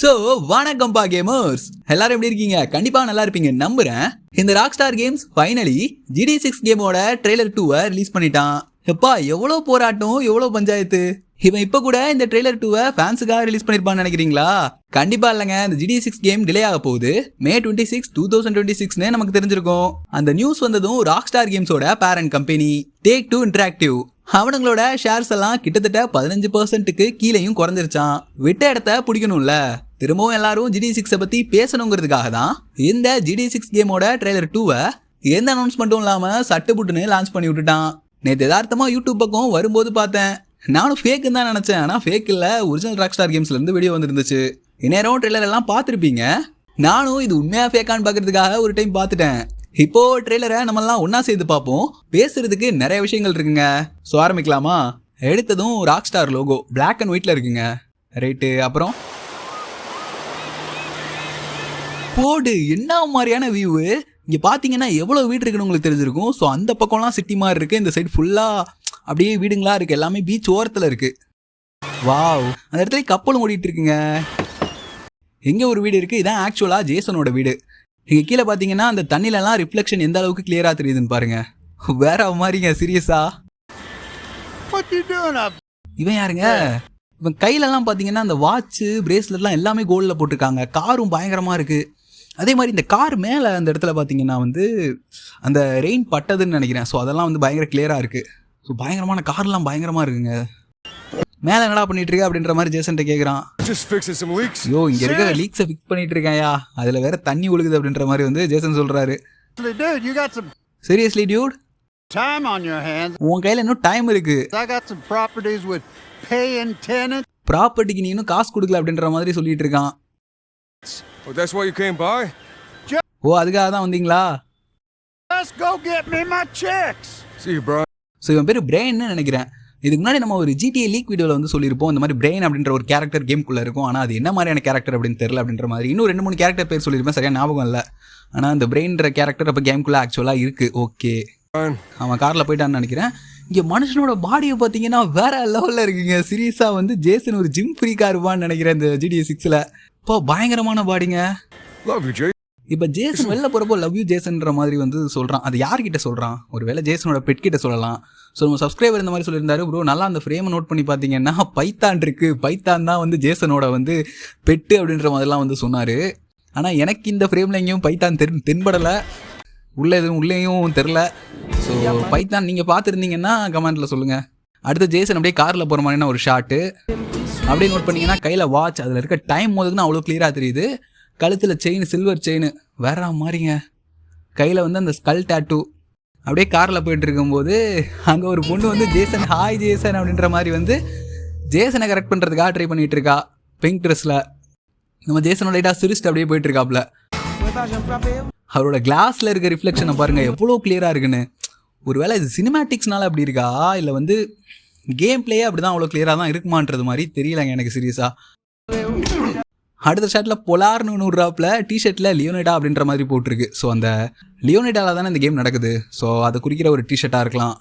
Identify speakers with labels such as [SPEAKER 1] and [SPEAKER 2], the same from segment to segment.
[SPEAKER 1] So வணக்கம்பா gamers எல்லாரும் எப்படி இருக்கீங்க? கண்டிப்பா நல்லா இருப்பீங்க. நம்புறேன். இந்த Rockstar Games finally GT six கேமோட ட்ரெய்லர் டூவை ரிலீஸ் பண்ணிட்டான். எப்பா எவ்வளோ போராட்டம் எவ்வளோ பஞ்சாயத்து? இவன் இப்போ கூட இந்த ட்ரெய்லர் டூவை ஃபேன்ஸுக்காக ரிலீஸ் பண்ணிருப்பான்னு நினைக்கிறீங்களா? கண்டிப்பா இல்லைங்க. இந்த ஜிடி சிக்ஸ் கேம் டிலே ஆக போகுது. May twenty six two thousand twenty சிக்ஸ்னு நமக்கு தெரிஞ்சிருக்கும். அந்த நியூஸ் வந்ததும் Rockstar கேம்ஸோட parent company Take Two Interactive அவனுங்களோட shares எல்லாம் கிட்டத்தட்ட பதினஞ்சு பர்சன்ட்டுக்கு கீழேயும் குறைஞ்சிருச்சான் விட்ட இடத்த பிடிக்கணும்ல. திரும்பவும் எல்லாரும் ஜிடி சிக்ஸை பற்றி பேசணுங்கிறதுக்காக தான் இந்த ஜிடி சிக்ஸ் கேமோட ட்ரெய்லர் டூவை எந்த அனௌன்ஸ்மெண்ட்டும் இல்லாமல் சட்டுப்புட்டுன்னு லான்ச் பண்ணி விட்டுட்டான் நேற்று யதார்த்தமாக யூடியூப் பக்கம் வரும்போது பார்த்தேன். நானும் ஃபேக்குன்னு தான் நினச்சேன். ஆனால் ஃபேக் இல்லை. ஒரிஜினல் ராக் ஸ்டார் கேம்ஸ்லேருந்து வீடியோ வந்துருந்துச்சு. இந்நேரம் ட்ரெய்லர் எல்லாம் பார்த்துருப்பீங்க. நானும் இது உண்மையாக ஃபேக்கான்னு பார்க்கறதுக்காக ஒரு டைம் பார்த்துட்டேன். இப்போ ட்ரெய்லரை நம்மலாம் ஒன்றா சேர்ந்து பார்ப்போம். பேசுறதுக்கு நிறைய விஷயங்கள் இருக்குங்க. ஸோ ஆரம்பிக்கலாமா? எடுத்ததும் Rockstar logo black and ஒயிட்டில் இருக்குங்க. ரைட்டு அப்புறம்? போடு என்ன மாதிரியான வியூவு இங்கே பார்த்தீங்கன்னா எவ்வளோ வீடு இருக்குன்னு உங்களுக்கு தெரிஞ்சிருக்கும். ஸோ அந்த பக்கம்லாம் சிட்டி மாதிரி இருக்குது இந்த சைடு ஃபுல்லாக அப்படியே வீடுங்களா இருக்குது எல்லாமே பீச் ஓரத்தில் இருக்குது வாவ் அந்த இடத்துல கப்பலும் ஓடிட்டு இருக்குங்க. எங்கே ஒரு வீடு இருக்குது இதான் ஆக்சுவலாக ஜேசனோட வீடு. இங்கே கீழே பார்த்தீங்கன்னா அந்த தண்ணிலலாம் ரிஃப்ளெக்ஷன் எந்த அளவுக்கு கிளியராக தெரியுதுன்னு பாருங்க. வேற மாதிரிங்க சீரியஸா? இவன் யாருங்க? இவன் கையிலலாம் பார்த்தீங்கன்னா அந்த வாட்ச்சு பிரேஸ்லெட்லாம் எல்லாமே கோல்டில் போட்டிருக்காங்க. காரும் பயங்கரமாக இருக்குது அதே மாதிரி இந்த கார் மேலே அந்த இடத்துல பார்த்தீங்கன்னா வந்து அந்த ரெயின் பட்டதுன்னு நினைக்கிறேன். ஸோ அதெல்லாம் வந்து பயங்கர கிளியராக இருக்குது ஸோ பயங்கரமான கார்லாம் பயங்கரமாக இருக்குங்க மேலே என்னடா பண்ணிட்டு இருக்க அப்படின்ற மாதிரி ஜேசன்ட்ட கேட்குறான். ஐயோ இங்கே இருக்கிற லீக்ஸை ஃபிக்ஸ் பண்ணிட்டு இருக்கேன்யா அதில் வேற தண்ணி ஒழுகுது அப்படின்ற மாதிரி வந்து ஜேசன்
[SPEAKER 2] some
[SPEAKER 1] சீரியஸ்லி டியூட். உன் கையில் இன்னும் டைம்
[SPEAKER 2] tenants.
[SPEAKER 1] ப்ராப்பர்ட்டிக்கு நீ இன்னும் காசு கொடுக்கல அப்படின்ற மாதிரி சொல்லிட்டு இருக்கான்
[SPEAKER 3] Oh?
[SPEAKER 1] ஓ அதுக்காக தான் வந்தீங்களா
[SPEAKER 2] Let's go get me my checks.
[SPEAKER 3] See you, bro.
[SPEAKER 1] So இவன் பேர் பிரெயின்னு நினைக்கிறேன். இதுக்கு முன்னாடி நம்ம ஒரு ஜிடிஏ லீக் வீடியோவில் வந்து சொல்லியிருப்போம் இந்த மாதிரி பிரெயின் அப்படின்ற ஒரு கேரக்டர் கேம்குள்ளே இருக்கும். ஆனால் அது என்ன மாதிரியான கேரக்டர் அப்படின்னு தெரியல அப்படின்ற மாதிரி. இன்னும் ரெண்டு மூணு கேரக்டர் பேர் சொல்லியிருப்பேன் சரியா ஞாபகம் இல்லை. ஆனால் அந்த பிரெயின்ற கேரக்டர் அப்போ கேம்குள்ளே ஆக்சுவலாக இருக்குது ஓகே. அவன் காரில் போயிட்டான்னு நினைக்கிறேன். இங்கே மனுஷனோட பாடியை பார்த்தீங்கன்னா வேற லெவலில் இருக்குங்க. சீரியஸாக வந்து ஜேசன் ஒரு ஜிம் ஃப்ரீக்காக இருப்பான்னு நினைக்கிறேன் இந்த ஜிடிஏ சிக்ஸில் இப்போ பயங்கரமான பாடிங்க. இப்போ ஜேசன் வெளில போகிறப்போ லவ் யூ ஜேசன்ற மாதிரி வந்து சொல்கிறான் அது யார்கிட்ட சொல்கிறான் ஒருவேளை ஜேசனோட பெட் கிட்ட சொல்லலாம். ஸோ நம்ம சப்ஸ்கிரைபர் இந்த மாதிரி சொல்லியிருந்தாரு ப்ரோ நல்லா அந்த ஃப்ரேமை நோட் பண்ணி பார்த்தீங்கன்னா பைத்தான் இருக்கு. பைத்தான் தான் வந்து ஜேசனோட வந்து பெட்டு அப்படின்ற மாதிரிலாம் வந்து சொன்னார். ஆனால் எனக்கு இந்த ஃப்ரேமில் எங்கேயும் பைத்தான் தென் தென்படலை. உள்ள எதுவும் உள்ளேயும் தெரில ஸோ பைத்தான் நீங்கள் பார்த்துருந்தீங்கன்னா கமெண்ட்டில் சொல்லுங்கள் அடுத்து ஜேசன் அப்படியே காரில் போகிற மாதிரியான ஒரு ஷாட்டு அப்படியே நோட் பண்ணிங்கன்னா கையில் வாட்ச் அதில் இருக்க டைம் போதுக்குன்னு அவ்வளோ கிளியராக தெரியுது. கழுத்தில் செயின் சில்வர் செயின் வேற மாதிரிங்க. கையில் வந்து அந்த ஸ்கல் டேட்டூ அப்படியே காரில் போயிட்டு இருக்கும்போது அங்கே ஒரு பொண்ணு வந்து ஜேசன் ஹாய் ஜேசன் அப்படின்ற மாதிரி வந்து ஜேசனை கரெக்ட் பண்ணுறதுக்காக ட்ரை பண்ணிட்டு இருக்கா பிங்க் ட்ரெஸ்ஸில் நம்ம ஜேசனோட லைட்டாக சிரிச்சிட்டு அப்படியே போயிட்டு இருக்காப்ல அவரோட கிளாஸில் இருக்க ரிஃப்ளெக்ஷனை பாருங்கள் எவ்வளோ கிளியராக இருக்குன்னு. ஒருவேளை இது சினிமேட்டிக்ஸ்னால அப்படி இருக்கா? இல்லை வந்து கேம் பிளேயே அப்படி தான் அவ்வளோ கிளியராக தான் இருக்குமான்றது மாதிரி தெரியலங்க எனக்கு சீரியஸாக அடுத்த ஷாட்டில் பொலார்னு ஒன்று டிஷர்ட்டில் லியோனிடா அப்படின்ற மாதிரி போட்டிருக்கு. ஸோ அந்த லியோனிடாவில் தானே இந்த கேம் நடக்குது. ஸோ அதை குறிக்கிற ஒரு டிஷர்ட்டாக இருக்கலாம்.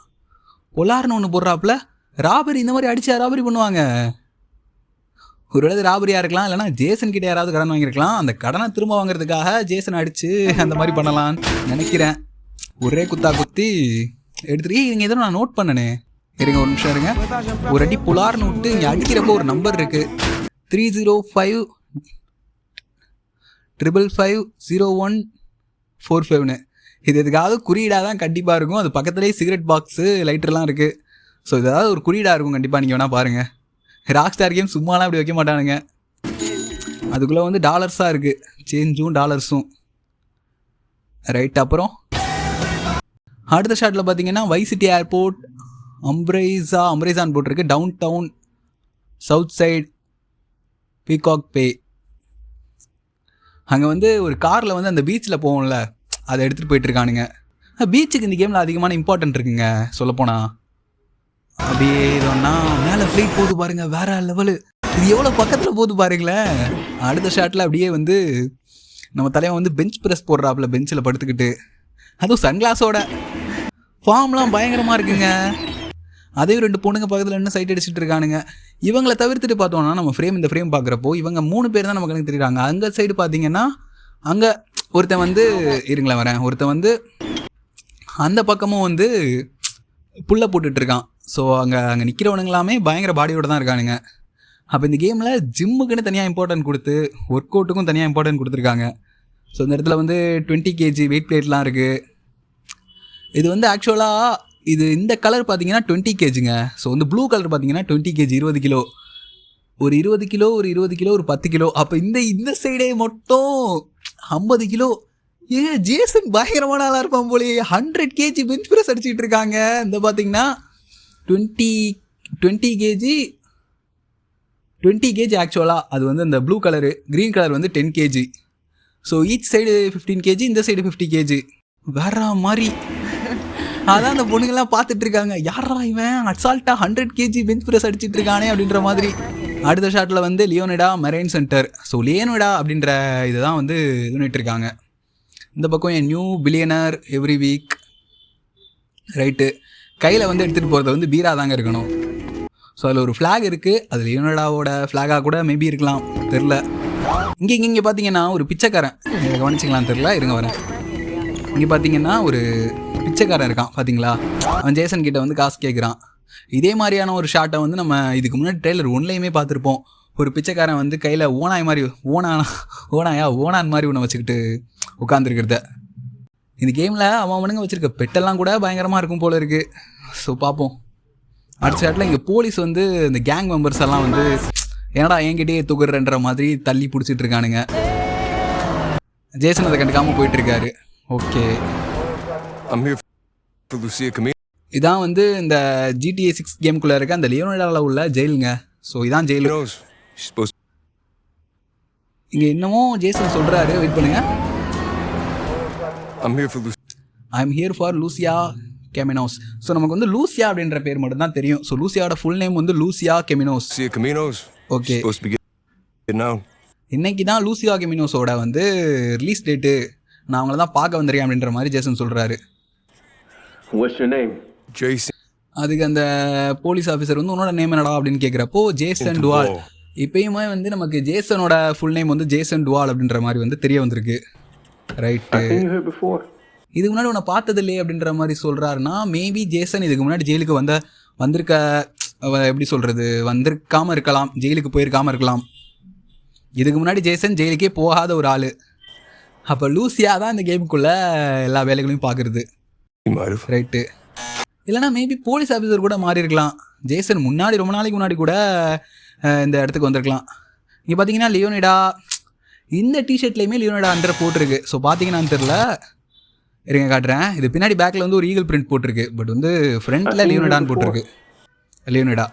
[SPEAKER 1] பொலார்னு ஒன்று போடுறாப்புல ராபரி இந்த மாதிரி அடித்து ராபரி பண்ணுவாங்க. ஒரு வேளை ராபரியாக இருக்கலாம் இல்லைனா ஜேசன் கிட்ட யாராவது கடன் வாங்கியிருக்கலாம். அந்த கடனை திரும்ப வாங்குறதுக்காக ஜேசன் அடித்து அந்த மாதிரி பண்ணலாம்னு நினைக்கிறேன். ஒரே குத்தா குத்தி எடுத்துட்டு இவங்க எதுவும் நான் நோட் பண்ணனே. இருங்க ஒரு நிமிஷம் இருங்க. ஒரு அடி புலார்னு விட்டு இங்கே அடிக்கிறப்போ ஒரு நம்பர் இருக்குது three zero five triple five zero one four ஃபைவ்னு இது எதுக்காவது குறியீடாக தான் கண்டிப்பாக இருக்கும். அது பக்கத்துலேயே சிகரெட் பாக்ஸு லைட்டர்லாம் இருக்குது ஸோ இது ஏதாவது ஒரு குறியீடாக இருக்கும் கண்டிப்பாக நீங்கள் வேணால் பாருங்கள் ராக் ஸ்டார் கேம் சும்மாலாம் அப்படி வைக்க மாட்டானுங்க. அதுக்குள்ளே வந்து டாலர்ஸாக இருக்குது சேஞ்சும் டாலர்ஸும் ரைட் அப்புறம்? அடுத்த ஷாட்டில் பார்த்தீங்கன்னா வைசிட்டி ஏர்போர்ட் அம்ப்ரைஸா அம்ப்ரைசான் போட்டிருக்கு. Down down south side peacock bay அங்கே வந்து ஒரு காரில் வந்து அந்த பீச்சில் போவோம்ல அதை எடுத்துகிட்டு போயிட்டு இருக்கானுங்க. பீச்சுக்கு இந்த கேமில் அதிகமான இம்பார்ட்டன்ட் இருக்குங்க சொல்லப்போனால் அப்படியே இதோன்னா மேலே ஃப்ளைட் போகுது பாருங்க வேற லெவலு இது எவ்வளோ பக்கத்தில் போகுது பாருங்களேன். அடுத்த ஷாட்டில் அப்படியே வந்து நம்ம தலைவன் வந்து பெஞ்ச் ப்ரெஸ் போடுறாப்புல பெஞ்சில் படுத்துக்கிட்டு. அதுவும் சன்கிளாஸோட ஃபார்ம்லாம் பயங்கரமாக இருக்குங்க. அதே ரெண்டு பொண்ணுங்க பக்கத்தில் இன்னும் சைட் அடிச்சுட்டு இருக்கானுங்க. இவங்களை தவிர்த்துட்டு பார்த்தோம்னா நம்ம ஃப்ரேம் இந்த ஃப்ரேம் பார்க்குறப்போ இவங்க மூணு பேர் தான் நமக்கு எனக்கு தெரியுறாங்க. அங்கே சைடு பார்த்தீங்கன்னா அங்கே ஒருத்தன் வந்து இருங்களேன் வரேன். ஒருத்தன் வந்து அந்த பக்கமும் வந்து புல்ல போட்டுட்டு இருக்கான். ஸோ அங்கே அங்கே நிற்கிறவனுங்களாமே பயங்கர பாடியோட தான் இருக்கானுங்க. அப்போ இந்த கேமில் ஜிம்முக்குன்னு தனியாக இம்பார்ட்டன்ட் கொடுத்து ஒர்க் அவுட்டுக்கும் தனியாக இம்பார்ட்டன்ட் கொடுத்துருக்காங்க. ஸோ இந்த இடத்துல வந்து டுவெண்ட்டி கேஜி வெயிட் பிளேட்லாம் இருக்குது இது வந்து ஆக்சுவலாக இது இந்த கலர் பார்த்தீங்கன்னா டுவெண்ட்டி கேஜிங்க. ஸோ வந்து ப்ளூ கலர் பார்த்தீங்கன்னா டுவெண்ட்டி கேஜி இருபது கிலோ. ஒரு இருபது கிலோ ஒரு இருபது கிலோ ஒரு பத்து கிலோ. அப்போ இந்த இந்த சைடே மட்டும் ஐம்பது கிலோ. ஏ ஜேசன் பயங்கரமான ஆளாக இருப்பான் போலயே. ஹண்ட்ரட் கேஜி பெஞ்ச் ப்ரெஸ் அடிச்சுட்டு இருக்காங்க. இந்த பார்த்தீங்கன்னா twenty twenty KG twenty KG ஆக்சுவலாக அது வந்து அந்த ப்ளூ கலரு க்ரீன் கலர் வந்து ten KG. So each side fifteen KG இந்த சைடு ஃபிஃப்டி கேஜி. வேற மாதிரி அதான் அந்த பொண்ணுங்கெல்லாம் பார்த்துட்டு இருக்காங்க யாரா இவன்? அசால்ட்டா ஹண்ட்ரட் கேஜி பெஞ்ச் ப்ரெஸ் அடிச்சிட்டு இருக்கானே அப்படின்ற மாதிரி. அடுத்த ஷாட்டில் வந்து Leonida marine centre. So Leonida அப்படின்ற இதை தான் வந்து இது பண்ணிட்டு இருக்காங்க இந்த பக்கம் என் new billionaire every week right கையில் வந்து எடுத்துகிட்டு போகிறது வந்து பீரா தாங்க இருக்கணும். ஸோ அதில் ஒரு ஃப்ளாக் இருக்குது அது லியோனடாவோட ஃப்ளாகாக கூட மேபி இருக்கலாம். தெரில. இங்கே இங்கே இங்கே பார்த்தீங்கன்னா ஒரு பிச்சைக்காரன். நீங்கள் கவனிச்சிங்களான்னு தெரில. இருங்க வரேன். இங்கே பார்த்தீங்கன்னா ஒரு பிச்சைக்காரன் இருக்கான் பார்த்தீங்களா அவன் ஜேசன் கிட்ட வந்து காசு கேட்குறான் இதே மாதிரியான ஒரு ஷாட்டை வந்து நம்ம இதுக்கு முன்னாடி ட்ரெய்லர் ஒன்லையுமே பார்த்துருப்போம். ஒரு பிச்சைக்காரன் வந்து கையில் ஓனாய் மாதிரி ஓனானா ஓனாயா ஓனான் மாதிரி ஒன்று வச்சுக்கிட்டு உட்காந்துருக்கிறத இந்த கேமில் அவன் அவனுங்க வச்சுருக்க பெட்டெல்லாம் கூட பயங்கரமாக இருக்கும் போல இருக்குது ஸோ பார்ப்போம் அடுத்த ஷாட்டில் இங்கே போலீஸ் வந்து இந்த கேங் மெம்பர்ஸ் எல்லாம் வந்து ஏன்டா என்கிட்டயே துகுறன்ற மாதிரி தள்ளி பிடிச்சிட்டு இருக்கானுங்க. ஜேசன் அதை கண்டுக்காமல் போயிட்டுருக்காரு okay
[SPEAKER 3] I'm here for Lucia.
[SPEAKER 1] இதான் வந்து இந்த ஜிடிஏ சிக்ஸ் கேம்குள்ளே இருக்க அந்த லியோனடாவில் உள்ள ஜெயிலுங்க. ஸோ இதான் ஜெயிலு. இங்கே இன்னமும் ஜேசன் சொல்கிறாரு வெயிட் பண்ணுங்க.
[SPEAKER 3] I'm here for Lucia
[SPEAKER 1] I'm here for Lucia Caminos so நமக்கு வந்து லூசியா அப்படின்ற பேர் மட்டும் தான் தெரியும். ஸோ லூசியாவோட ஃபுல் நேம் வந்து லூசியா கெமினோஸ்
[SPEAKER 3] getting out.
[SPEAKER 1] இன்னைக்கு தான் லூசியா கெமினோஸோட வந்து ரிலீஸ் டேட்டு நான் அவங்கள தான் பார்க்க வந்திருக்கேன் அப்படின்ற மாதிரி ஜேசன் சொல்கிறாரு
[SPEAKER 4] What's your name?
[SPEAKER 3] Jason
[SPEAKER 1] அதுக்கு அந்த போலீஸ் ஆஃபீஸர் வந்து உன்னோட நேம் என்னடா அப்படின்னு கேட்குறப்போ ஜேசன் டுவால். இப்பயுமே வந்து நமக்கு ஜேசனோட ஃபுல் நேம் வந்து ஜேசன் டுவால் அப்படின்ற மாதிரி வந்து தெரிய வந்திருக்கு ரைட்டு
[SPEAKER 4] before?
[SPEAKER 1] இதுக்கு முன்னாடி உன்னை பார்த்தது இல்லையே அப்படின்ற மாதிரி சொல்கிறாருன்னா மேபி ஜேசன் இதுக்கு முன்னாடி ஜெயிலுக்கு வந்த வந்திருக்க அவ எப்படி சொல்கிறது வந்திருக்காம இருக்கலாம் ஜெயிலுக்கு போயிருக்காம இருக்கலாம் இதுக்கு முன்னாடி ஜேசன் ஜெயிலுக்கே போகாத ஒரு ஆள் அப்போ லூசியா தான் இந்த கேமுக்குள்ளே எல்லா வேலைகளையும் பார்க்குறது. ரைட்டு இல்லைனா மேபி போலீஸ் ஆஃபீஸர் கூட மாறி இருக்கலாம். ஜேசன் முன்னாடி ரொம்ப நாளைக்கு முன்னாடி கூட இந்த இடத்துக்கு வந்திருக்கலாம். இங்கே பார்த்தீங்கன்னா லியோனிடா இந்த டிஷர்ட்லேயுமே லியோனிடா அண்டர் போட்டிருக்கு. ஸோ பார்த்தீங்கன்னான்னு தெரில இருங்க காட்டுறேன். இது பின்னாடி பேக்கில் வந்து ஒரு ஈகிள் பிரிண்ட் போட்டிருக்கு. பட் வந்து ஃப்ரண்ட்டில் லியோனிடான்னு போட்டிருக்கு. லியோனிடா.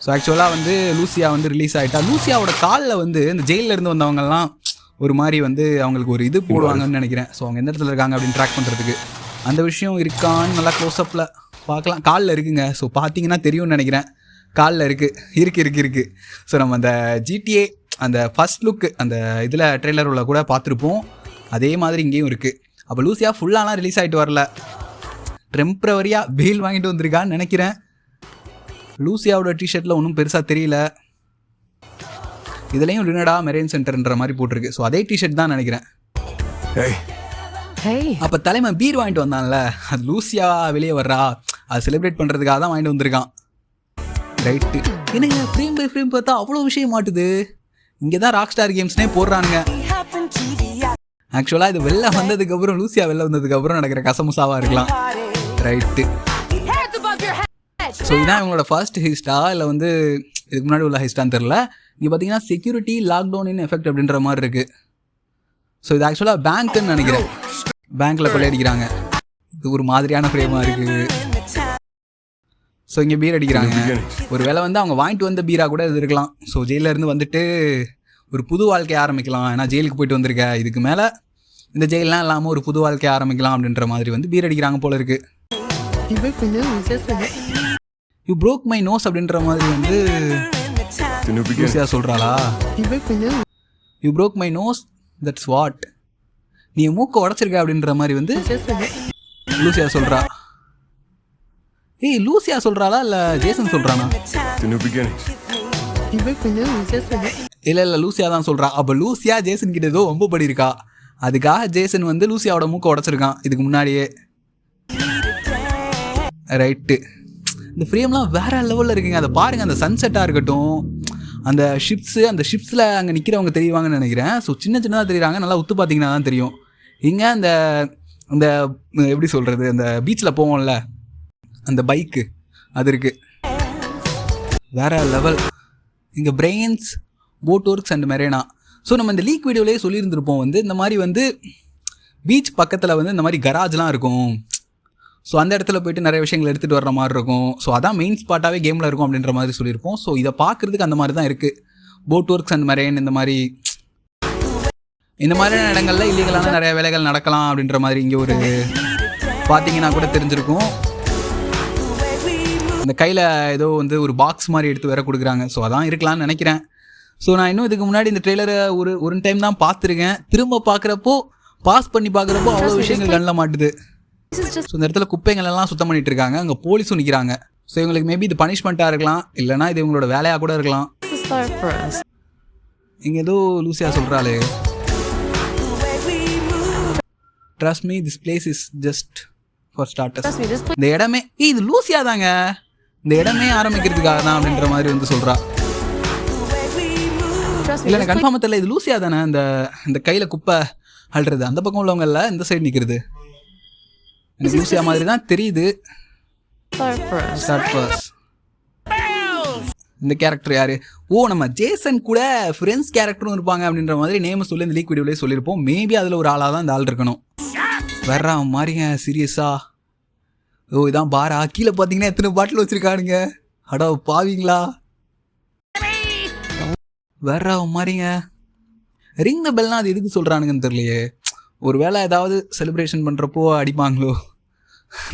[SPEAKER 1] ஸோ ஆக்சுவலாக வந்து லூசியா வந்து ரிலீஸ் ஆகிட்டா லூசியாவோட காலில் வந்து இந்த ஜெயிலில் இருந்து வந்தவங்கலாம் ஒரு மாதிரி வந்து அவங்களுக்கு ஒரு இது போடுவாங்கன்னு நினைக்கிறேன். ஸோ அவங்க எந்த இடத்துல இருக்காங்க அப்படின்னு ட்ராக் பண்ணுறதுக்கு அந்த விஷயம் இருக்கான்னு நல்லா க்ளோஸ்அப்பில் பார்க்கலாம். காலில் இருக்குங்க. ஸோ பார்த்தீங்கன்னா தெரியும்னு நினைக்கிறேன். காலில் இருக்குது இருக்கு இருக்கு இருக்கு. ஸோ நம்ம அந்த ஜிடிஏ அந்த ஃபர்ஸ்ட் லுக்கு அந்த இதில் ட்ரெய்லர் உள்ள கூட பார்த்துருப்போம். அதே மாதிரி இங்கேயும் இருக்குது அப்போ லூசியாக ஃபுல்லாலாம் ரிலீஸ் ஆகிட்டு வரல. டெம்ப்ரவரியாக பெயில் வாங்கிட்டு வந்திருக்கான்னு நினைக்கிறேன். லூசியாவோட டிஷர்ட்டில் ஒன்றும் பெருசாக தெரியல. இதுலேயும் லினடா மெரேன் சென்டர்ன்ற மாதிரி போட்டிருக்கு. ஸோ அதே டிஷர்ட் தான் நினைக்கிறேன். அப்போ தலைமை பீர் வாங்கிட்டு வந்தான்ல. அது லூசியா வெளியே வர்றா. அது செலிப்ரேட் பண்ணுறதுக்காக தான் வாங்கிட்டு வந்திருக்கான். ரைட்டு என்னங்க ஃப்ரேம் பை ஃப்ரேம் பார்த்தா அவ்வளோ விஷயம் மாட்டுது. இங்கே தான் ராக் ஸ்டார் கேம்ஸ்னே போடுறானுங்க ஆக்சுவலாக இது வெளில வந்ததுக்கப்புறம் லூசியா வெளில வந்ததுக்கப்புறம் நடக்கிற கசமுசாவாக இருக்கலாம். ரைட்டு ஸோ இதுதான் இவங்களோட ஃபர்ஸ்ட் ஹிஸ்டா இல்லை வந்து இதுக்கு முன்னாடி உள்ள ஹிஸ்டான்னு தெரில இங்கே பார்த்தீங்கன்னா செக்யூரிட்டி லாக்டவுன் இன் எஃபெக்ட் அப்படின்ற மாதிரி இருக்குது ஸோ இது ஆக்சுவலாக பேங்க்குன்னு நினைக்கிறேன். பேங்க்கில் கொள்ளையடிக்கிறாங்க. இது ஒரு மாதிரியான ஃப்ரேமாக இருக்குது ஸோ இங்கே பீர் அடிக்கிறாங்க. ஒரு வேளை வந்து அவங்க வாங்கிட்டு வந்த பீரா கூட இது இருக்கலாம். ஸோ ஜெயிலில் இருந்து வந்துட்டு ஒரு புது வாழ்க்கையை ஆரம்பிக்கலாம். ஏன்னா ஜெயிலுக்கு போயிட்டு வந்திருக்க. இதுக்கு மேலே இந்த ஜெயிலெலாம் இல்லாமல் ஒரு புது வாழ்க்கையை ஆரம்பிக்கலாம் அப்படின்ற மாதிரி வந்து பீர் அடிக்கிறாங்க போல இருக்குது? யூ broke மை நோஸ் அப்படின்ற மாதிரி வந்து. Lucia சொல்கிறாளா you broke my nose that's what நீ மூக்கை உடச்சிருக்க அப்படின்ற மாதிரி வந்து? லூசியா சொல்கிறா ஏய் லூசியா சொல்றாளா இல்ல ஜேசன்
[SPEAKER 5] happened.
[SPEAKER 1] இல்ல இல்ல லூசியா தான் சொல்றா. அப்ப லூசியா ஜேசன் கிட்ட ஏதோ ஒம்பு படி இருக்கா அதுக்காக ஜேசன் வந்து லூசியாவோட மூக்க உடைச்சிருக்கான். இதுக்கு முன்னாடியே. ரைட்டு இந்த ஃப்ரேம்லாம் வேற லெவலில் இருக்குங்க. அதை பாருங்க அந்த சன்செட்டாக இருக்கட்டும். அந்த ஷிப்ஸு அந்த ஷிப்ஸில் அங்கே நிற்கிறவங்க தெரியுவாங்கன்னு நினைக்கிறேன். ஸோ சின்ன சின்னதாக தெரியுறாங்க. நல்லா உத்து பார்த்தீங்கன்னா தான் தெரியும். இங்கே அந்த அந்த எப்படி சொல்கிறது அந்த பீச்சில் போவோம்ல அந்த பைக்கு அது இருக்குது வேற லெவல் இங்கே பிரெயின்ஸ் போட் ஒர்க்ஸ் அண்ட் மெரேனா ஸோ நம்ம இந்த லீக் வீடியோலேயே சொல்லியிருந்திருப்போம் வந்து இந்த மாதிரி வந்து பீச் பக்கத்தில் வந்து இந்த மாதிரி கராஜ்லாம் இருக்கும். ஸோ அந்த இடத்துல போயிட்டு நிறைய விஷயங்கள் எடுத்துகிட்டு வர்ற மாதிரி இருக்கும். ஸோ அதான் மெயின் ஸ்பாட்டாகவே கேமில் இருக்கும் அப்படின்ற மாதிரி சொல்லியிருப்போம். ஸோ இதை பார்க்குறதுக்கு அந்த மாதிரி தான் இருக்குது போட் ஒர்க்ஸ் அண்ட் மெரேன் இந்த மாதிரி இந்த மாதிரியான இடங்கள்ல இல்லீகலான நிறைய வேலைகள் நடக்கலாம் அப்படின்ற மாதிரி இங்கே ஒரு பார்த்தீங்கன்னா கூட தெரிஞ்சிருக்கும். இந்த கையில் ஏதோ வந்து ஒரு பாக்ஸ் மாதிரி எடுத்து வேற கொடுக்குறாங்க. ஸோ அதான் இருக்கலாம்னு நினைக்கிறேன். ஸோ நான் இன்னும் இதுக்கு முன்னாடி இந்த ட்ரெய்லரை ஒரு ஒரு டைம் தான் பார்த்துருக்கேன். திரும்ப பார்க்குறப்போ பாஸ் பண்ணி பார்க்குறப்போ அவ்வளோ விஷயங்கள் கண்ணில் மாட்டுது. ஸோ இந்த இடத்துல குப்பைகள் எல்லாம் சுத்தம் பண்ணிட்டு இருக்காங்க. அங்கே போலீஸும் நிற்கிறாங்க ஸோ இவங்களுக்கு மேபி இது பனிஷ்மெண்ட்டாக இருக்கலாம். இல்லைனா இது இவங்களோட வேலையாக கூட இருக்கலாம். இங்கே ஏதோ Lucia சொல்கிறாளே trust me this place is just for starters
[SPEAKER 5] Trust me, this place
[SPEAKER 1] இந்த இடமே இது லூசியா தாங்க. இந்த இடமே ஆரம்பிக்கிறதுக்காக தான் அப்படின்ற மாதிரி வந்து
[SPEAKER 5] me,
[SPEAKER 1] இல்லை எனக்கு கன்ஃபார்ம் தெரியல இது லூசியா தானே? இந்த இந்த கையில் குப்பை அள்ளுறது அந்த பக்கம் உள்ளவங்க இல்லை இந்த சைடு நிற்கிறது எனக்கு லூசியா மாதிரி தான் தெரியுது. இந்த கேரக்டர் யாரு? ஓ நம்ம ஜேசன் கூட ஃப்ரெண்ட்ஸ் கேரக்டரும் இருப்பாங்க அப்படின்ற மாதிரி நேம் சொல்லி இந்த லீக் வீடியோலேயே சொல்லியிருப்போம். மேபி அதில் ஒரு ஆளாக தான் இந்த ஆள் இருக்கணும். வர்றா மாதிரிங்க சீரியஸா ஓ இதான் பாரா. கீழே பார்த்தீங்கன்னா எத்தனை பாட்டில் வச்சிருக்கானுங்க? அடா பாவீங்களா? வர்றா மாதிரிங்க. ரிங் த பெல்னா அது எதுக்கு சொல்கிறானுங்கன்னு தெரியலையே. ஒரு வேளை ஏதாவது செலிப்ரேஷன் பண்ணுறப்போ அடிப்பாங்களோ?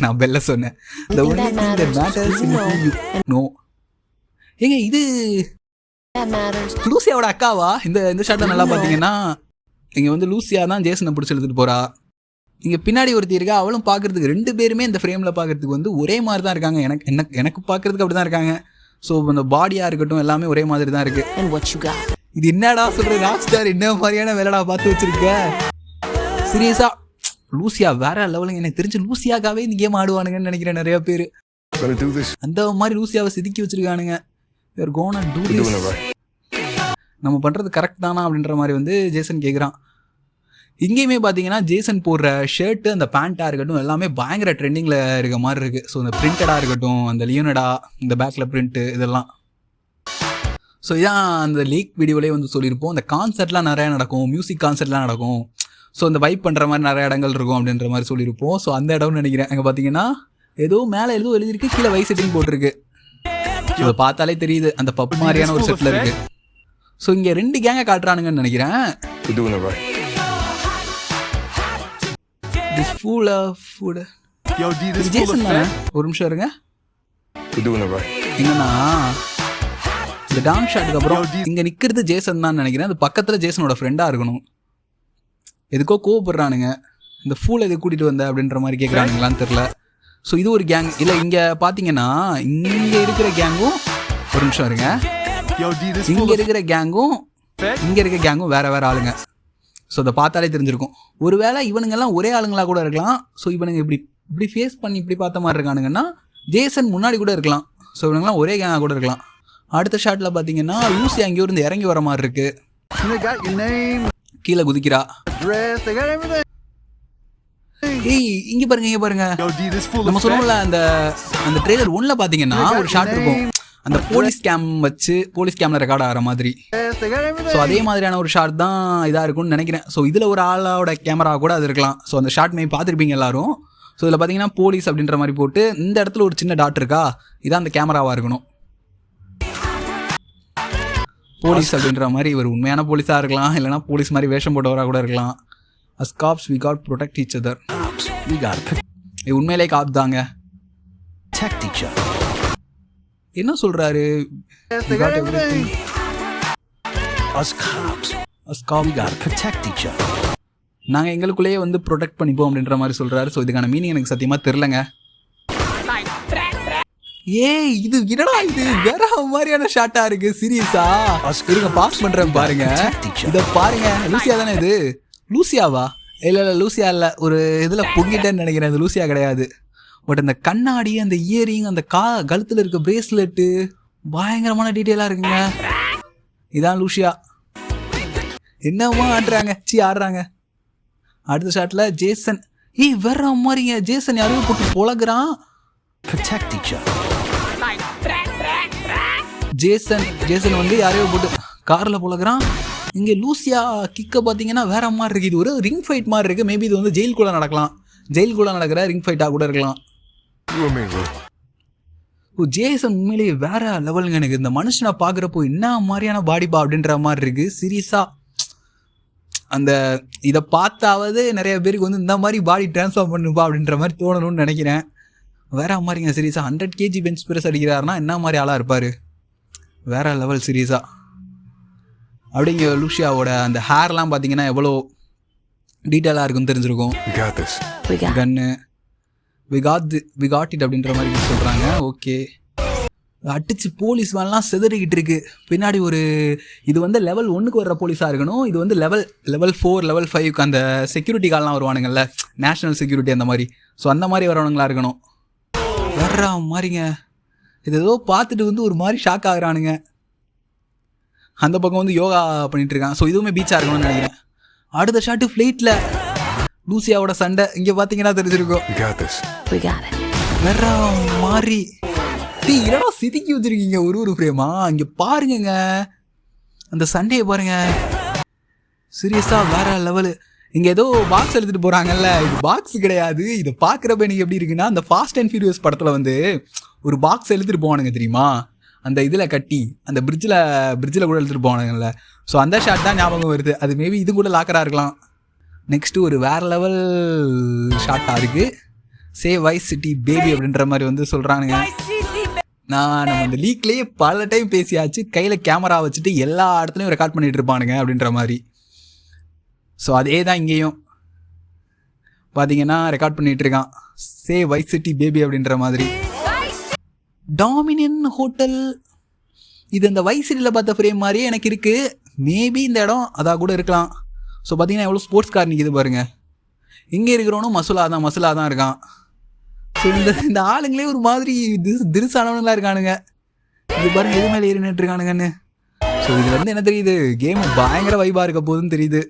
[SPEAKER 1] நான் பெல்ல சொன்னேன். இந்த ஏங்க இது லூசியாவோட அக்காவா? இந்த இந்த ஷாட்டை நல்லா பார்த்தீங்கன்னா இங்கே வந்து லூசியா தான் ஜேசனை பிடிச்சி எடுத்துகிட்டு போகிறா இங்கே பின்னாடி ஒருத்தி இருக்கா அவளும் பார்க்கறதுக்கு ரெண்டு பேருமே இந்த ஃப்ரேமில் பார்க்கறதுக்கு வந்து ஒரே மாதிரி தான் இருக்காங்க. எனக்கு எனக்கு எனக்கு பார்க்கறதுக்கு அப்படி தான் இருக்காங்க. ஸோ அந்த பாடியாக இருக்கட்டும் எல்லாமே ஒரே மாதிரி தான் இருக்குது
[SPEAKER 5] And what you got?
[SPEAKER 1] இது என்னடா சொல்ற ராக் ஸ்டார் என்ன மாதிரியான வேலைடா பார்த்து வச்சிருக்க? சீரியஸா லூசியா வேற லெவலுங்க எனக்கு தெரிஞ்சு லூசியாக்காவே இந்த கேம் ஆடுவானுங்கன்னு நினைக்கிறேன் நிறைய பேர்.
[SPEAKER 3] Gonna do this.
[SPEAKER 1] அந்த மாதிரி லூசியாவை செதுக்கி வச்சிருக்கானுங்க. நம்ம பண்ணுறது கரெக்ட் தானா அப்படின்ற மாதிரி வந்து ஜேசன் கேட்குறான் இங்கேயுமே பார்த்தீங்கன்னா ஜேசன் போடுற ஷர்ட்டு அந்த பேண்ட்டாக இருக்கட்டும் எல்லாமே பயங்கர ட்ரெண்டிங்கில் இருக்க மாதிரி இருக்குது ஸோ இந்த பிரிண்டடாக இருக்கட்டும் அந்த லியோனடா இந்த பேக்கில் பிரிண்ட்டு இதெல்லாம். ஸோ இதான் அந்த லீக் வீடியோலேயே வந்து சொல்லியிருப்போம். அந்த கான்சர்ட்லாம் நிறையா நடக்கும் மியூசிக் கான்சர்ட்லாம் நடக்கும். ஸோ அந்த வைப் பண்ணுற மாதிரி நிறைய இடங்கள் இருக்கும் அப்படின்ற மாதிரி சொல்லியிருப்போம். ஸோ அந்த இடம்னு நினைக்கிறேன். அங்கே பார்த்தீங்கன்னா ஏதோ மேலே ஏதோ எழுதியிருக்கு கீழே வை செட்டிங் போட்டிருக்கு. இதை பார்த்தாலே தெரியுது அந்த பப் மாதிரியான ஒரு செட்டில் இருக்கு. ஸோ இங்கே ரெண்டு கேங்கை காட்டுறானுங்கன்னு நினைக்கிறேன். ஒரு நிமிஷம் இருங்க.
[SPEAKER 3] You're doing it right.
[SPEAKER 1] என்னன்னா இந்த டான் ஷாட்டுக்கு அப்புறம் இங்க நிக்கிறது ஜேசன் தான் நினைக்கிறேன். அது பக்கத்துல ஜேசனோட ஃப்ரெண்டா இருக்கணும். எதுக்கோ கோவப்படுறானுங்க. இந்த ஃபூல் எது கூட்டிட்டு வந்த அப்படின்ற மாதிரி கேட்குறானுங்களான்னு தெரில ஸோ இது ஒரு கேங் இல்லை இங்க பாத்தீங்கன்னா இங்க இருக்கிற கேங்கும் ஒரு நிமிஷம் இருங்க. இங்க இருக்கிற கேங்கும் இங்க இருக்க கேங்கும் வேற வேற ஆளுங்க. ஸோ அதை பார்த்தாலே தெரிஞ்சிருக்கும். ஒருவேளை இவனுங்கெல்லாம் ஒரே ஆளுங்களா கூட இருக்கலாம். ஸோ இவனுங்க இப்படி இப்படி ஃபேஸ் பண்ணி இப்படி பார்த்த மாதிரி இருக்கானுங்கன்னா ஜேசன் முன்னாடி கூட இருக்கலாம். ஸோ இவனுங்கெல்லாம் ஒரே கேங்காக கூட இருக்கலாம். அடுத்த ஷாட்டில் பார்த்தீங்கன்னா லூசி அங்கேயோ இருந்து இறங்கி வர மாதிரி இருக்கு. கீழே குதிக்கிறா. ஏய் இங்க பாருங்க இங்க பாருங்க. நம்ம சொல்லுவோம்ல அந்த அந்த ட்ரெய்லர் ஒன்ல பாத்தீங்கன்னா ஒரு ஷாட் இருக்கும். அந்த போலீஸ் கேம் வச்சு போலீஸ் கேம்ல ரெக்கார்ட் ஆகிற மாதிரி. ஸோ அதே மாதிரியான ஒரு ஷாட் தான் இதாக இருக்கும்னு நினைக்கிறேன். ஸோ இதில் ஒரு ஆளோட கேமரா கூட அது இருக்கலாம். ஸோ அந்த ஷாட் மே பார்த்துருப்பீங்க எல்லாரும். ஸோ இதில் பார்த்தீங்கன்னா போலீஸ் அப்படின்ற மாதிரி போட்டு இந்த இடத்துல ஒரு சின்ன டாட் இருக்கா? இதான் அந்த கேமராவாக இருக்கணும். போலீஸ் அப்படின்ற மாதிரி இவர் உண்மையான போலீஸாக இருக்கலாம். இல்லைனா போலீஸ் மாதிரி வேஷம் போட்டவராக கூட இருக்கலாம். As cops we got protect
[SPEAKER 6] gotta
[SPEAKER 1] இது உண்மையிலே காப் தாங்க. என்ன
[SPEAKER 6] other.
[SPEAKER 1] நாங்கள் எங்களுக்குள்ளேயே வந்து ப்ரொடெக்ட் பண்ணிப்போம் அப்படின்ற மாதிரி சொல்கிறாரு ஸோ இதுக்கான மீனிங் எனக்கு சத்தியமாக தெரிலங்க ஏய் இது என்னடா இது? வேற மாதிரியான ஷாட்டா இருக்கு சீரியஸா இருங்க பாஸ் பண்றேன் பாருங்க. இத பாருங்க லூசியா தானே இது? லூசியாவா? இல்ல இல்ல லூசியா இல்ல. ஒரு இதுல பொங்கிட்டேன்னு நினைக்கிறேன் இது லூசியா கிடையாது. பட் அந்த கண்ணாடி அந்த இயரிங் அந்த கா கழுத்துல இருக்க பிரேஸ்லெட்டு பயங்கரமான டீட்டெயிலா இருக்குங்க. இதான் லூசியா. என்னமா ஆடுறாங்க. சி ஆடுறாங்க. அடுத்த ஷாட்ல ஜேசன். ஏய் வேற மாதிரிங்க. ஜேசன் யாரையும் போட்டு பொழகுறான். ஜேசன் ஜேசன் வந்து யாரையோ போட்டு காரில் புழகுறான். இங்கே லூசியா கிக்க பார்த்தீங்கன்னா வேற மாதிரி இருக்கு. இது ஒரு ரிங் ஃபைட் மாதிரி இருக்கு. மேபி இது வந்து ஜெயிலுக்குள்ள நடக்கலாம். ஜெயிலுக்குள்ள நடக்கிற ரிங் ஃபைட்டாக கூட இருக்கலாம்
[SPEAKER 3] You and me, bro.
[SPEAKER 1] ஓ ஜேசன் உண்மையிலேயே வேற லெவலுங்க எனக்கு. இந்த மனுஷனை பார்க்குறப்போ என்ன மாதிரியான பாடிப்பா அப்படின்ற மாதிரி இருக்கு. சீரியஸாக அந்த இதை பார்த்தாவது நிறைய பேருக்கு வந்து இந்த மாதிரி பாடி ட்ரான்ஸ்ஃபார்ம் பண்ணுப்பா அப்படின்ற மாதிரி தோணணும்னு நினைக்கிறேன். வேற மாதிரிங்க சீரியஸாக ஹண்ட்ரட் கேஜி பெஞ்ச் பிரஸ் அடிக்கிறாருன்னா என்ன மாதிரி ஆளாக இருப்பார்? வேற லெவல் சீரியஸாக அப்படிங்க லூஷியாவோட அந்த ஹேர்லாம் பார்த்தீங்கன்னா எவ்வளோ டீட்டெயிலாக இருக்குன்னு தெரிஞ்சிருக்கும்.
[SPEAKER 3] We got this.
[SPEAKER 1] We got it அப்படின்ற மாதிரி சொல்கிறாங்க ஓகே. அடிச்சு போலீஸ் வேன்லாம் செதறிக்கிட்டு இருக்கு. பின்னாடி ஒரு இது வந்து லெவல் ஒன்றுக்கு வர்ற போலீஸாக இருக்கணும். இது வந்து லெவல் லெவல் ஃபோர் லெவல் ஃபைவ்க்கு அந்த செக்யூரிட்டி கால்லாம் வருவானுங்கல்ல. நேஷனல் செக்யூரிட்டி அந்த மாதிரி. ஸோ அந்த மாதிரி வரவனுங்களா இருக்கணும். வர்ற மாதிரிங்க. இது ஏதோ பார்த்துட்டு வந்து ஒரு மாதிரி ஷாக் ஆகுறானுங்க. அந்த பக்கம் வந்து யோகா பண்ணிட்டு இருக்கான். ஸோ இதுவுமே பீச்சாக இருக்கணும்னு நினைக்கிறேன். அடுத்த ஷாட்டு ஃப்ளைட்டில் லூசியாவோட சண்டை இங்கே பார்த்தீங்கன்னா தெரிஞ்சிருக்கும்.
[SPEAKER 3] We got this.
[SPEAKER 5] we got it.
[SPEAKER 1] வேற மாதிரி டேய் என்னடா சிதுக்கி வச்சிருக்கீங்க ஒரு ஒரு ஃப்ரேமா இங்க பாருங்கங்க. அந்த சண்டையை பாருங்க. சீரியஸா வேற லெவலு. இங்க ஏதோ பாக்ஸ் எடுத்துட்டு போறாங்கல்ல இது பாக்ஸ் கிடையாது. இதை பார்க்குறப்ப எனக்கு எப்படி இருக்குன்னா அந்த ஃபாஸ்ட் அண்ட் ஃபியூரியஸ் படத்துல வந்து ஒரு பாக்ஸ் எடுத்துட்டு போவானுங்க தெரியுமா? அந்த இதில் கட்டி அந்த பிரிட்ஜில் பிரிட்ஜில் கூட எடுத்துட்டு போவானுங்கல்ல. ஸோ அந்த ஷாட் தான் ஞாபகம் வருது. அது மேபி இது கூட லாக்கராக இருக்கலாம். நெக்ஸ்ட்டு ஒரு வேற லெவல் ஷாட்டாக இருக்குது சே வைஸ் சிட்டி பேபி அப்படின்ற மாதிரி வந்து சொல்கிறானுங்க நான் நம்ம இந்த லீக்லேயே பல டைம் பேசியாச்சு. கையில் கேமரா வச்சுட்டு எல்லா இடத்துலையும் ரெக்கார்ட் பண்ணிட்டு இருப்பானுங்க அப்படின்ற மாதிரி. ஸோ அதே தான் இங்கேயும். பார்த்தீங்கன்னா ரெக்கார்ட் பண்ணிகிட்டு இருக்கான். சே வைஸ் சிட்டி பேபி அப்படின்ற மாதிரி. டாமினியன் ஹோட்டல் இது இந்த வைஸ் சிட்டியில் பார்த்த ஃப்ரேம் மாதிரியே எனக்கு இருக்குது மேபி இந்த இடம் அதாக கூட இருக்கலாம். ஸோ பார்த்தீங்கன்னா எவ்வளோ ஸ்போர்ட்ஸ் கார் நிற்கிது பாருங்க. இங்கே இருக்கிறவனும் மசுலா தான் மசுலா தான் இருக்கான். ஸோ இந்த இந்த ஆளுங்களே ஒரு மாதிரி திரு இருக்கானுங்க. இது பாருங்கள் எது மேலே ஏறி நின்றுருக்கானுங்கன்னு ஸோ இது வந்து என்ன தெரியுது? கேம் பயங்கர வைபாக இருக்க போதுன்னு தெரியுது.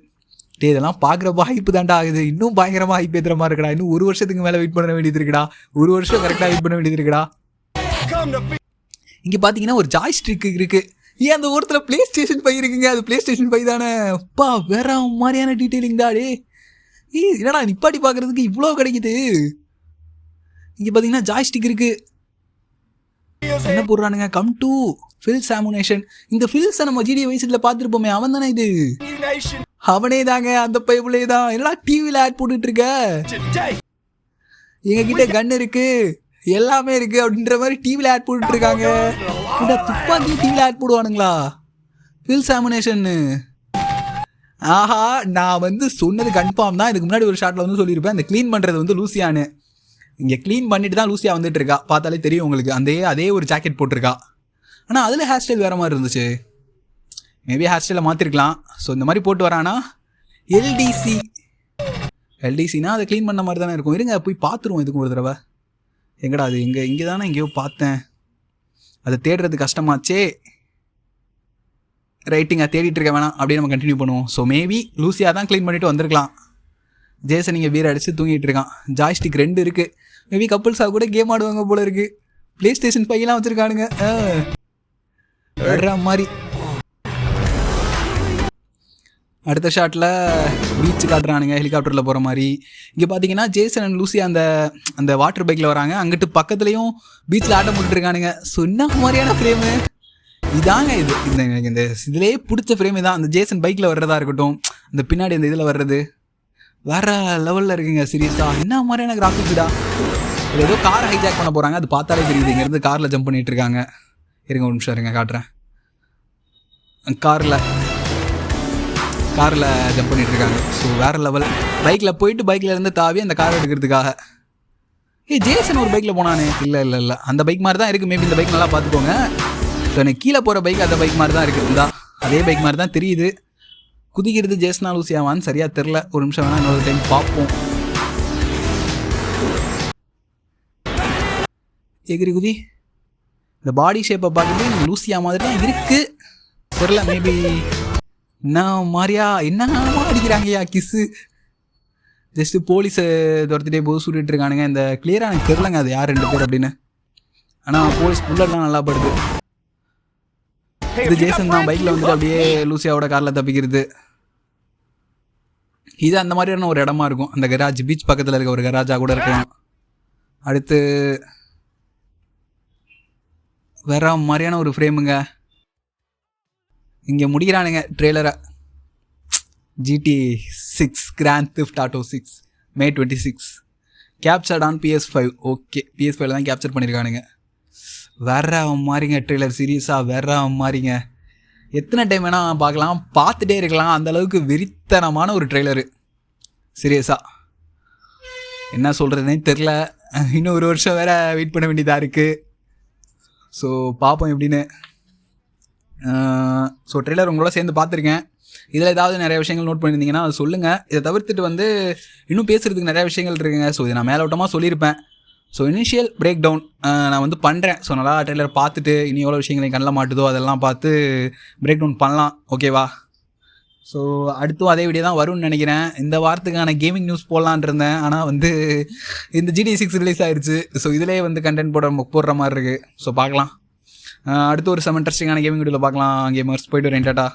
[SPEAKER 1] டே இதெல்லாம் பார்க்குறப்ப ஹைப்பு தாண்டா ஆகுது. இன்னும் பயங்கரமாக ஹைப் ஏற்றுற மாதிரி இருக்கடா. இன்னும் ஒரு வருஷத்துக்கு மேலே வெயிட் பண்ண வேண்டியது இருக்குடா. ஒரு வருஷம் கரெக்டாக வெயிட் பண்ண வேண்டியது இருக்குடா. இங்கே பார்த்தீங்கன்னா ஒரு ஜாய் ஸ்ட்ரிக் இருக்குது ஏன் அந்த ஓரத்தில் ப்ளே ஸ்டேஷன் பை இருக்குங்க? அது ப்ளே ஸ்டேஷன் பை தானே? அப்பா வேற மாதிரியான டீட்டெயிலிங் தாடே ஏய் என்னடா நிப்பாட்டி பார்க்கறதுக்கு இவ்வளோ கிடைக்குது? இங்கே பார்த்தீங்கன்னா ஜாய் ஸ்டிக் இருக்கு. என்ன போடுறானுங்க? கம் டு ஃபில் சாமுனேஷன் இந்த ஃபில்ஸை நம்ம ஜிடி வயசுல பார்த்துருப்போமே அவன் தானே இது? அவனே தாங்க அந்த பைபிளே தான். எல்லாம் டிவியில் ஆட் போட்டுட்டு இருக்க எங்ககிட்ட கன் இருக்கு. எல்லாமே இருக்கு அப்படின்ற மாதிரி டிவியில் ஆட் போட்டுட்டு இருக்காங்க இந்த துப்பாக்கி டிவியில் ஆட் போடுவானுங்களா? ஃபில் சாமுனேஷன்னு ஆஹா நான் வந்து சொன்னது கன்ஃபார்ம் தான். இதுக்கு முன்னாடி ஒரு ஷாட்டில் வந்து சொல்லியிருப்பேன். இந்த க்ளீன் பண்ணுறது வந்து லூசியானு இங்கே க்ளீன் பண்ணிட்டு தான் லூசியா வந்துட்டு இருக்கா பார்த்தாலே தெரியும் உங்களுக்கு. அந்த அதே ஒரு ஜாக்கெட் போட்டிருக்கா. ஆனால் அதில் ஹேர் ஸ்டைல் வேறு மாதிரி இருந்துச்சு. மேபி ஹேர் ஸ்டைலை மாற்றிருக்கலாம் ஸோ இந்த மாதிரி போட்டு வரானா? எல்டிசி எல்டிசினா அதை க்ளீன் பண்ண மாதிரி தானே இருக்கும். இருங்க போய் பார்த்துருவோம் இதுக்கு ஒரு தடவை. எங்கடா அது? இங்கே இங்கே தானே எங்கேயோ பார்த்தேன். அதை தேடுறது கஷ்டமாச்சே. ரைட்டிங்கை தேடிட்டு இருக்க வேணாம் அப்படியே நம்ம கண்டினியூ பண்ணுவோம். ஸோ மேபி லூசியாக தான் க்ளீன் பண்ணிட்டு வந்திருக்கலாம். ஜேசன் இங்கே வீர அடித்து தூங்கிட்டு இருக்கான். ஜாய்ஸ்டிக் ரெண்டு இருக்குது மேபி கப்புள்ஸாக கூட கேம் ஆடுவாங்க போல இருக்குது ப்ளே ஸ்டேஷன் பையெல்லாம் வச்சிருக்கானுங்க. ஆ. மாதிரி. அடுத்த ஷாட்டில் பீச் காட்டுறானுங்க ஹெலிகாப்டரில் போகிற மாதிரி. இங்கே பார்த்தீங்கன்னா ஜேசன் அண்ட் லூசி அந்த அந்த வாட்டர் பைக்கில் வராங்க. அங்கிட்டு பக்கத்துலேயும் பீச்சில் ஆட்டம் போட்டுருக்கானுங்க ஸோ என்ன மாதிரியான ஃப்ரேமு இதாங்க இது. இந்த எனக்கு இந்த இதுலேயே பிடிச்ச ஃப்ரேம் இதான். அந்த ஜேசன் பைக்கில் வர்றதா இருக்கட்டும் அந்த பின்னாடி அந்த இதில் வர்றது. வேற லெவலில் இருக்குங்க சீரியஸாக என்ன மாதிரியான கிராஃபிக்ஸ்டா இதில் ஏதோ காரை ஹைஜாக் பண்ண போகிறாங்க அது பார்த்தாலே தெரியுது. இங்கேருந்து காரில் ஜம்ப் பண்ணிகிட்டு இருக்காங்க. இருங்க ஒரு நிமிஷம் இருங்க காட்டுறேன். காரில் காரில் ஜம்ப் பண்ணிட்டு இருக்காங்க ஸோ வேற லெவல் பைக்கில் போயிட்டு பைக்கில் இருந்து தாவி அந்த கார் எடுக்கிறதுக்காக. ஏய் ஜேசன் ஒரு பைக்கில் போனானே. இல்லை இல்லை இல்லை. அந்த பைக் மாதிரி தான் இருக்குது மேபி இந்த பைக் நல்லா பார்த்துக்கோங்க. ஸோ எனக்கு கீழே போகிற பைக் அந்த பைக் மாதிரி தான் இருக்குது. இந்தா அதே பைக் மாதிரி தான் தெரியுது. குதிக்கிறது ஜேசனா லூசியாவான்னு சரியாக தெரில ஒரு நிமிஷம் வேணால் இன்னொரு டைம் பார்ப்போம். எகிரி குதி. இந்த பாடி ஷேப்பை பார்க்கும்போது லூசியா மாதிரி தான் இருக்குது தெரில மேபி என்ன மாதிரியா என்னமா அடிக்கிறாங்கய்யா கிஸ்ஸு ஜஸ்ட்டு போலீஸை துரத்திட்டே போது சுட்டுட்டு இருக்கானுங்க. இந்த கிளியராக எனக்கு தெரிலங்க அது யார் ரெண்டு பேர் அப்படின்னு. ஆனால் போலீஸ் புல்லட்லாம் நல்லா படுது. இது ஜேசன் தான். பைக்கில் வந்துட்டு அப்படியே லூசியாவோட காரில் தப்பிக்கிறது. இது அந்த மாதிரியான ஒரு இடமா இருக்கும். அந்த கராஜ் பீச் பக்கத்தில் இருக்க ஒரு கராஜா கூட இருக்கலாம். அடுத்து வேற மாதிரியான ஒரு ஃப்ரேமுங்க இங்கே முடிக்கிறானுங்க ட்ரெய்லரை GT six Grand Theft Auto six May twenty six captured on PS five okay PS ஃபைவ்ல தான் கேப்சர் பண்ணியிருக்கானுங்க வேற மாதிரிங்க ட்ரெய்லர் சீரியஸாக வேற மாதிரிங்க. எத்தனை டைம் வேணால் பார்க்கலாம். பார்த்துட்டே இருக்கலாம். அந்தளவுக்கு வெறித்தனமான ஒரு ட்ரெய்லரு சீரியஸாக என்ன சொல்கிறதுனே தெரில இன்னும் ஒரு வருஷம் வேற வெயிட் பண்ண வேண்டியதாக இருக்குது ஸோ பார்ப்போம் எப்படின்னு. ஸோ ட்ரெய்லர் உங்களோட சேர்ந்து பார்த்துருக்கேன். இதில் ஏதாவது நிறைய விஷயங்கள் நோட் பண்ணியிருந்தீங்கன்னா அதை சொல்லுங்கள் இதை தவிர்த்துட்டு வந்து இன்னும் பேசுகிறதுக்கு நிறைய விஷயங்கள் இருக்குங்க. ஸோ இதை நான் மேலோட்டமாக சொல்லியிருப்பேன். ஸோ இனிஷியல் பிரேக் டவுன் நான் வந்து பண்ணுறேன் ஸோ நல்லா ட்ரெய்லர் பார்த்துட்டு இனி எவ்வளோ விஷயங்கள் என் கண்ணில் மாட்டுதோ அதெல்லாம் பார்த்து பிரேக் டவுன் பண்ணலாம் ஓகேவா ஸோ அடுத்தும் அதே வீடியோ தான் வரும்னு நினைக்கிறேன். இந்த வாரத்துக்கான கேமிங் நியூஸ் போடலான் இருந்தேன். ஆனால் வந்து இந்த ஜிடி சிக்ஸ் ரிலீஸ் ஆயிடுச்சு ஸோ இதிலே வந்து கண்டென்ட் போட போடுற மாதிரி இருக்குது ஸோ பார்க்கலாம். அடுத்து ஒரு செம் இன்ட்ரெஸ்டிங்கான கேமிங் வீடியோவில் பார்க்கலாம். கேமர்ஸ் போயிட்டு வரேன் டாட்டா